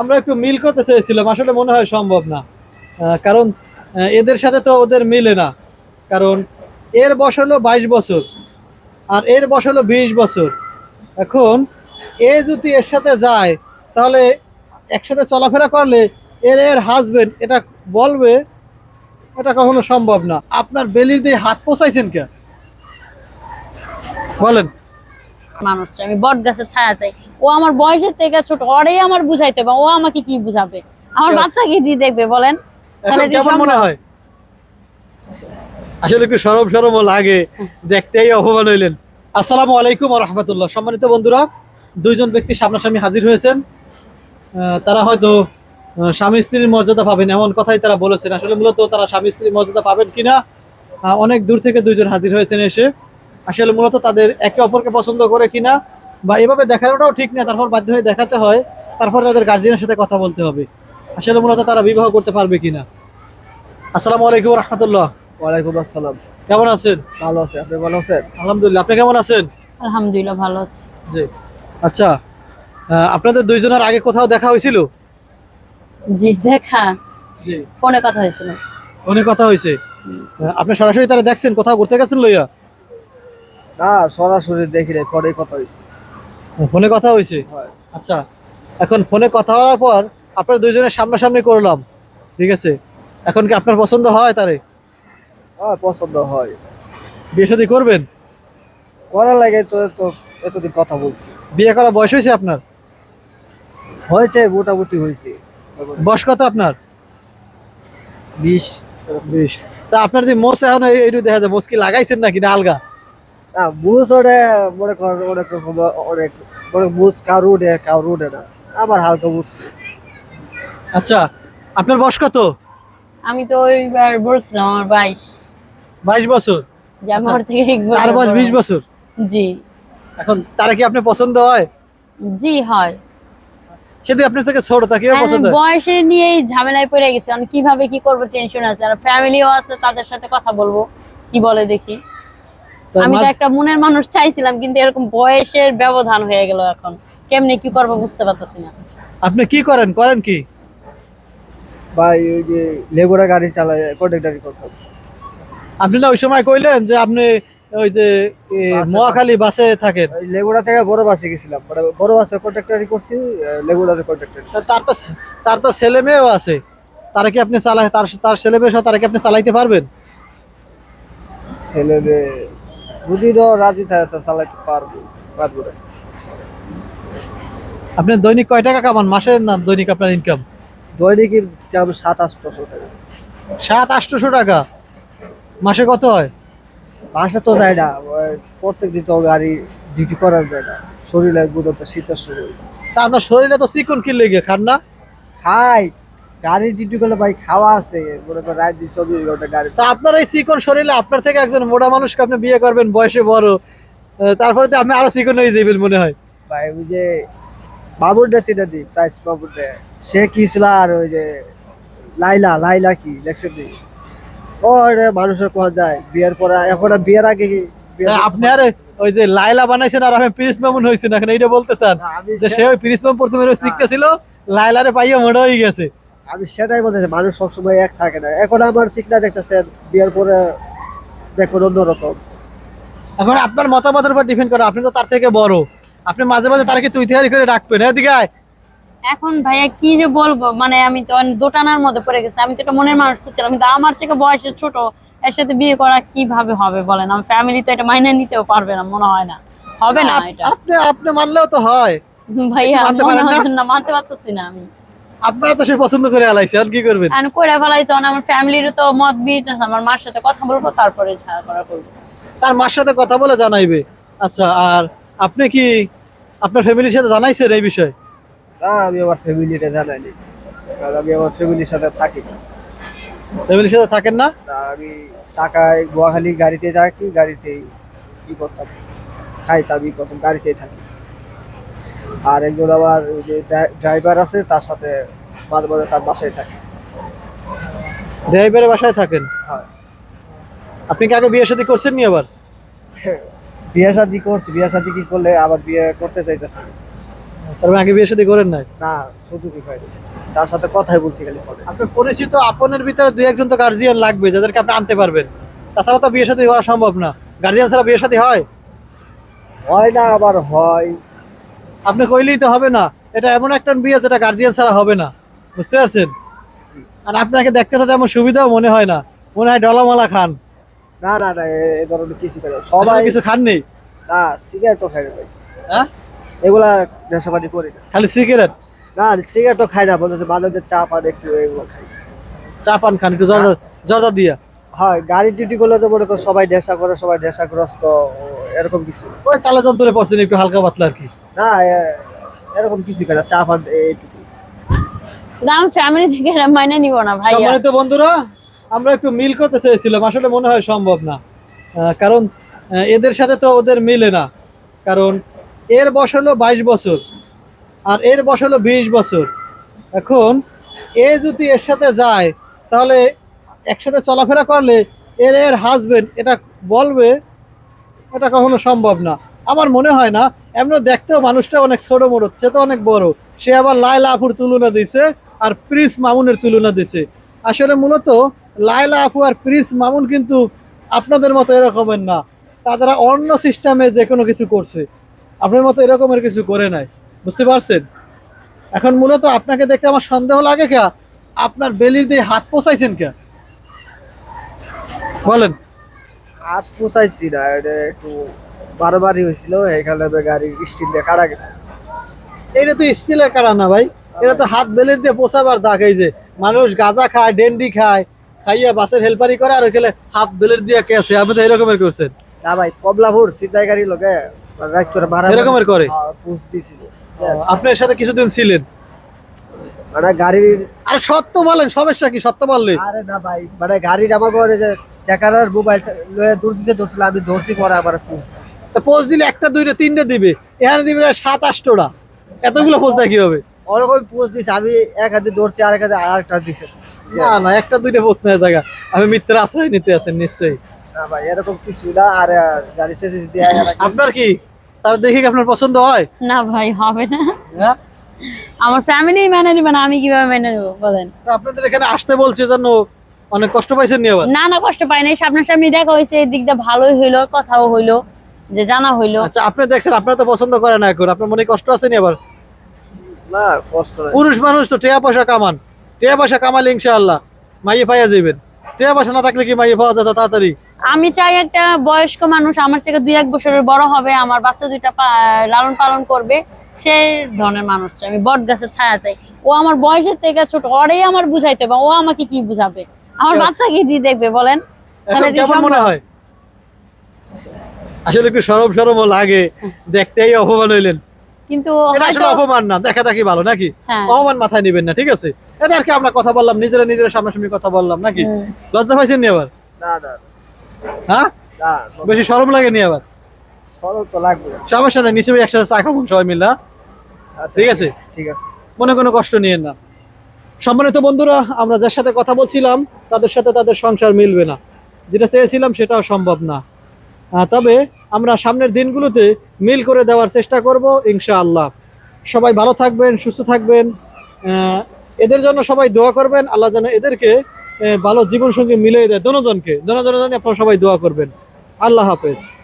আমরা একটু মিল করতে চেয়েছিলাম, আসলে মনে হয় সম্ভব না। কারণ এদের সাথে তো ওদের মিলে না। কারণ, এর বয়স হলো বাইশ বছর, আর এর বয়স হলো বিশ বছর। এখন, এ যদি এর সাথে যায়, তাহলে একসাথে চলাফেরা করলে এর এর হাজবেন্ড এটা বলবে, এটা কখনো সম্ভব না। আপনার বেলির দিয়ে হাত পোষাইছেন কে? বলেন। মানুষ আমি বট গাছের ছায়া চাই। ও আমার বয়সের থেকে ছোট ওরেই আমার বুঝাইতে হবে ও আমাকে কি বুঝাবে? আমার বাচ্চাকে দিয়ে দেখবে বলেন? কেমন মনে হয়? আসলে একটু সরম সরম লাগে দেখতেই অপমান হইলেন। আসসালামু আলাইকুম রহমতুল্লাহ সম্মানিত বন্ধুরা দুইজন ব্যক্তি সামনাসামনি হাজির হয়েছেন। তারা হয়তো স্বামী স্ত্রীর মর্যাদা পাবেন এমন কথাই তারা বলেছেন। আসলে মূলত তারা স্বামী স্ত্রীর মর্যাদা পাবেন কিনা অনেক দূর থেকে দুইজন হাজির হয়েছেন এসে। আসলে মূলত তাদের একে অপরকে পছন্দ করে কিনা বা এভাবে দেখানোটাও ঠিক না তারপর বাধ্য হয়ে দেখাতে হয় তারপর তাদের গার্জিয়ানের সাথে কথা বলতে হবে। আসলে মূলত তারা বিবাহ করতে পারবে কিনা। আসসালামু আলাইকুম রহমতুল্লাহ। ওয়ালাইকুম আসসালাম। কেমন আছেন? ভালো আছে আপনি ভালো আছেন? আলহামদুলিল্লাহ আপনি কেমন আছেন? আলহামদুলিল্লাহ ভালো আছে। জি আচ্ছা আপনাদের দুইজনের আগে কোথাও দেখা হয়েছিল? জি দেখা। জি। ফোনে কথা হয়েছিল। অনেক কথা হয়েছে। আপনি সরাসরি তারা দেখছেন কোথাও ঘুরতে গেছেন লইয়া? না সরাসরি দেখি নাই পরে কথা হয়েছে। ফোনে কথা হয়েছে? হয়। আচ্ছা এখন ফোনে কথা হওয়ার পর আপনার দুইজনের সামনাসামনি করলাম ঠিক আছে? এখন কি আপনার পছন্দ হয় তারে? হ্যাঁ পছন্দ হয়। বিয়ে শাদী করবেন? করার লাগে তো তো এতদিন কথা বলছি। বিয়ে করা বয়স হয়েছে আপনার? হয়েছে মোটামুটি হয়েছে। বয়স কত আপনার? বিশ। বিশ। তা আপনার যে মোষ এখন এই- দেখা যায় মোষ কি লাগাইছেন নাকি না আলগা? না বুঝ মনে কর অনেক রকম অনেক মনে বুঝ কারু উঠে কারু উঠে না। আমার হালকা বুঝছি আচ্ছা আপনার বয়স কত? আমি তো ওইবার বলছিলাম আমার বাইশ। বাইশ বছর যে আমি থেকে এক তার বয়স বিশ বছর জি। এখন তারা কি আপনার পছন্দ হয়? জি হয়। সেদিন আপনার থেকে ছোট তাকেও পছন্দ বয়সে নিয়েই ঝামেলায় পড়ে গেছি। আমি কীভাবে কি করব টেনশন আছে? আর ফ্যামিলিও আছে তাদের সাথে কথা বলব। কি বলে দেখি। আমি তো একটা মনের মানুষ চাইছিলাম কিন্তু এরকম বয়সের ব্যবধান হয়ে গেল এখন। কেমনে কি করব বুঝতে পারতেছি না। আপনি কি করেন? করেন কি? ভাই ওই যে লেগুড়া গাড়ি চালায় কন্ট্রাক্টারি করতাম আপনি না ওই সময় কইলেন যে আপনি ওই যে এ, বাসে মহাখালী বাসে থাকেন। ওই লেগুড়া থেকে বড় বাসে গেছিলাম। মানে বড় বাসে কন্ট্রাক্টারি করছি লেগুড়াতে কন্ট্রাক্টারি তার তো তার তো ছেলে মেয়েও আছে। তারা কি আপনি চালা তার তার ছেলে মেয়ে সহ তারা কি আপনি চালাইতে পারবেন? ছেলে মেয়ে দুদিনও রাজি থাকে চালাইতে পারব পারব আপনি দৈনিক কয় টাকা কামান? মাসে না দৈনিক আপনার ইনকাম দৈনিক কেমন সাত আটশোশো টাকা। সাত আটশোশো টাকা? মাসে কত হয়? বাসা তো যায় না প্রত্যেক দিন তো গাড়ি ডিউটি করা যায় না। শরীরে বুঝতে শীতের শরীর। তা আপনার শরীরে তো চিকন কি লেগে খান না? খাই গাড়ি ডিউটি করলে ভাই খাওয়া আছে মনে করেন রাত দিন চব্বিশ ঘণ্টা গাড়ি। তা আপনার এই চিকন শরীরে আপনার থেকে একজন মোটা মানুষকে আপনি বিয়ে করবেন বয়সে বড় তারপরে তো আপনি আরও চিকন হয়ে যাবেন মনে হয়। ভাই ওই যে বাবুরটা সেটা দি প্রাইস বাবুরটা সে কি ছিল আর ওই যে লাইলা লাইলা কি দেখছেন ও মানুষের কোয়া যায় বিয়ের পরে এখন বিয়ের আগে কি বিয়ের- আপনি আরে ওই যে লাইলা বানাইছেন আর আমি পিরিস মামুন হয়েছেন এখন এইটা বলতে চান যে সে- ওই পিরিস মামুন প্রথমে শিখতে ছিল লাইলারে পাইয়া মোটা হয়ে গেছে। আমি সেটাই বলতেছি মানুষ সবসময় এক থাকে না। এখন আমার চিকনা দেখতেছেন বিয়ের পরে দেখুন অন্যরকম। এখন আপনার মতামতের উপর ডিপেন্ড করে আপনি তো তার থেকে বড়। আপনি মাঝে মাঝে তারকে তুই তৈরি করে রাখবেন এদিকে আয়। এখন ভাইয়া কি যে বলব মানে আমি তো দোটানার মধ্যে পড়ে গেছি আমি তো একটা মনের মানুষ খুঁজছিলাম কিন্তু আমার থেকে বয়সে ছোট এর সাথে বিয়ে করা কীভাবে হবে বলেন? আমার ফ্যামিলি তো এটা মাইনে নিতেও পারবে না মনে হয় না। হবে না এটা। আপনি আপনি মানলেও তো হয়। ভাইয়া মনে? মানতে পারতেছি না আমি। আপনারা তো সে পছন্দ করে আলাইছে আর কি করবেন? আমি করে ফেলাইছি মানে আমার ফ্যামিলির তো মত বিয়ে আমার মার সাথে কথা বলব তারপরে ছাড়া করা করব। তার মার সাথে কথা বলে জানাইবে। আচ্ছা আর আপনি কি আপনার ফ্যামিলির সাথে জানাইছেন এই বিষয়ে? না আমি আমার ফ্যামিলিটা জানাইনি কারণ আমি আমার ফ্যামিলির সাথে থাকি না। ফ্যামিলির সাথে থাকেন না? আমি টাকায় গুয়াহালি গাড়িতে থাকি গাড়িতেই কি করতাম। খাইতাম ই করতাম গাড়িতেই থাকি। আর একজন আবার ওই যে ড্রাইভার আছে তার সাথে মাঝে মাঝে তার বাসায় থাকি। ড্রাইভারের বাসায় থাকেন? হয়। আপনি কি আগে বিয়ে শাদী করছেন নি আবার? বিয়ে শাদি করছি। বিয়ে শাদি কি করলে আবার বিয়ে করতে চাইতেছে? তার মানে আগে বিয়ে শাদী করেন নাই? না সুযোগই হয়নি তার সাথে কথাই বলছি খালি ফোনে আপনার পরিচিত আপনের ভিতরে দুই একজন তো গার্জিয়ান লাগবে যাদেরকে আপনি আনতে পারবেন। তাছাড়া তো বিয়ে শাদী করা সম্ভব না। গার্জিয়ান ছাড়া বিয়ে শাদী হয়? হয় না আবার হয়। আপনি কইলেই তো হবে না। এটা এমন একটা বিয়ে যেটা গার্জিয়ান ছাড়া হবে না। বুঝতে পারছেন? আর আপনাকে দেখতে তো তেমন সুবিধাও মনে হয় না। মনে হয় ডলামালা খান। না না না এ- ধরনের কিছু সবাই কিছু খান নেই? না সিগারেটও খাই না ভাই। হ্যাঁ? এগুলা নেশাপানি করি না। খালি সিগারেট না সিগারেটও খাই না বলতেছে মধ্যে চা পান একটু এগুলো খাই। চা পান খান একটু জর্দা জর্দা দিয়া। হয় গাড়ি ডিউটি করলে তো মনে করো সবাই নেশা করে সবাই নেশাগ্রস্ত এরকম কিছু। ওই তালে যন্ত্রে পড়ছেন একটু হালকা পাতলা আর কি। না এরকম কিছু না, চা পান এইটুকু। কিন্তু আমি ফ্যামিলি থেকে মাইনে নিব না ভাইয়া। সম্মানিত বন্ধুরা আমরা একটু মিল করতে চেয়েছিলাম আসলে মনে হয় সম্ভব না। আহ, কারণ আহ, এদের সাথে তো ওদের মিলে না। কারণ এর বয়স হলো বাইশ বছর আর এর বয়স হলো বিশ বছর। এখন এ যদি এর সাথে যায় তাহলে একসাথে চলাফেরা করলে এর এর হাজবেন্ড এটা বলবে, এটা কখনো সম্ভব না। আমার মনে হয় না এমন দেখতেও মানুষটা অনেক ছোট মোটো, সে তো অনেক বড়। সে আবার লাইলা আফুর তুলনা দিছে আর প্রিস মামুনের তুলনা দিছে। আসলে মূলত লাইলা আপু আর প্রিস মামুন কিন্তু আপনাদের মতো এরকমের না। তারা অন্য সিস্টেমে যে কোনো কিছু করছে। আপনার মতো এরকমের কিছু করে নাই। বুঝতে পারছেন? এখন মূলত আপনাকে দেখতে আমার সন্দেহ লাগে কে? আপনার বেলির দিয়ে হাত পোষাইছেন কে? বলেন। হাত পোষাইছি না এটা একটু বারবারই হয়েছিল এখানে গাড়ি স্টিল দিয়ে কাটা গেছে। এটা তো স্টিলের কারা না ভাই এটা তো হাত বেলের দিয়ে পোষাবার দাগ এই যে মানুষ গাঁজা খায় ডেন্ডি খায় খাইয়া বাসের হেল্পারি করে আর ওইখানে হাত বেলের দিয়ে কেছে আপনি তো এরকমের করছেন। না ভাই কমলাপুর সিদ্ধাই গাড়ি লোকে এরকমের করে? পুষ দিছিল। আপনার সাথে কিছুদিন ছিলেন? মানে গাড়ির আর সত্য বলেন সমস্যা কি? সত্য বললে। আরে না ভাই মানে গাড়ির আমার ঘরে যে চেকারের মোবাইলটা লয়ে দূর দিতে ধরছিল আমি ধরছি পরে আবার দিছি। পোস্ট দিলে একটা দুইটা তিনটে দিবে। এখানে দিবে সাত আটটা। এতগুলো পোস্ট দেয় কীভাবে? ওরকম পুষ দিছি আমি এক হাতে ধরছি আর এক হাতে আর একটা দিছে। না না একটা দুইটা পোস্ট নেওয়া জায়গা। আমি মিথ্যার আশ্রয় নিতে আছেন নিশ্চয়ই। না ভাই এরকম কিছু না আর গাড়ি চেঁচিস দিয়ে আপনার কি? তার দেখে কি আপনার পছন্দ হয়? না ভাই হবে না। হ্যাঁ আমার ফ্যামিলি মেনে নিবে না আমি কীভাবে মেনে নেব বলেন। আপনাদের এখানে আসতে বলছে জন্য অনেক কষ্ট পাইছেন নি আবার? না না কষ্ট পাই নাই। সামনাসামনি দেখা হয়েছে এই দিকটা ভালোই হইল কথাও হইল যে জানা হইল। আচ্ছা আপনি দেখছেন আপনারা তো পছন্দ করে না এখন। আপনার মনে কষ্ট আছে নি আবার? না কষ্ট নাই। পুরুষ মানুষ তো টেয়া পয়সা কামান। টেয়া পয়সা কামালে ইনশাআল্লাহ মাইয়ে পাইয়া যাবেন টেয়া পয়সা না থাকলে কি মাইয়ে পাওয়া যেত তাড়াতাড়ি? আমি চাই একটা বয়স্ক মানুষ আমার থেকে দুই এক বছরের বড় হবে আমার বাচ্চা দুইটা লালন পালন করবে। সেই ধরনের মানুষ চাই আমি বট গাছের ছায়া চাই। ও আমার বয়সের থেকে ছোট ওরেই আমার বুঝাইতে হবে ও আমাকে কি বুঝাবে? আমার বাচ্চা কি দিয়ে দেখবে বলেন? কেমন মনে হয়? আসলে একটু সরম সরমও লাগে দেখতেই অপমান হইলেন। কিন্তু এটা আসলে অপমান না দেখা দেখি ভালো নাকি? হ্যাঁ। অপমান মাথায় নিবেন না ঠিক আছে? এটা আর কি আমরা কথা বললাম নিজেরা নিজেরা সামনাসামনি কথা বললাম নাকি? লজ্জা পাইছেন নি আবার? না না। হ্যাঁ? বেশি সরম লাগে নি আবার? সরল তো লাগবে। সমস্যা নেই নিচে একসাথে চা খাব সবাই মিল্লা আচ্ছা, ঠিক আছে। ঠিক আছে। মনে কোনো কষ্ট নিয়েন না। সম্মানিত বন্ধুরা আমরা যার সাথে কথা বলছিলাম তাদের সাথে তাদের সংসার মিলবে না। যেটা চেয়েছিলাম সেটাও সম্ভব না। তবে আমরা সামনের দিনগুলোতে মিল করে দেওয়ার চেষ্টা করব ইনশাআল্লাহ। সবাই ভালো থাকবেন সুস্থ থাকবেন। আহ, এদের জন্য সবাই দোয়া করবেন আল্লাহ যেন এদেরকে ভালো জীবনসঙ্গী মিলিয়ে দেয় দনোজনকে। দনোজনের জন্য আপনারা সবাই দোয়া করবেন। আল্লাহ হাফেজ।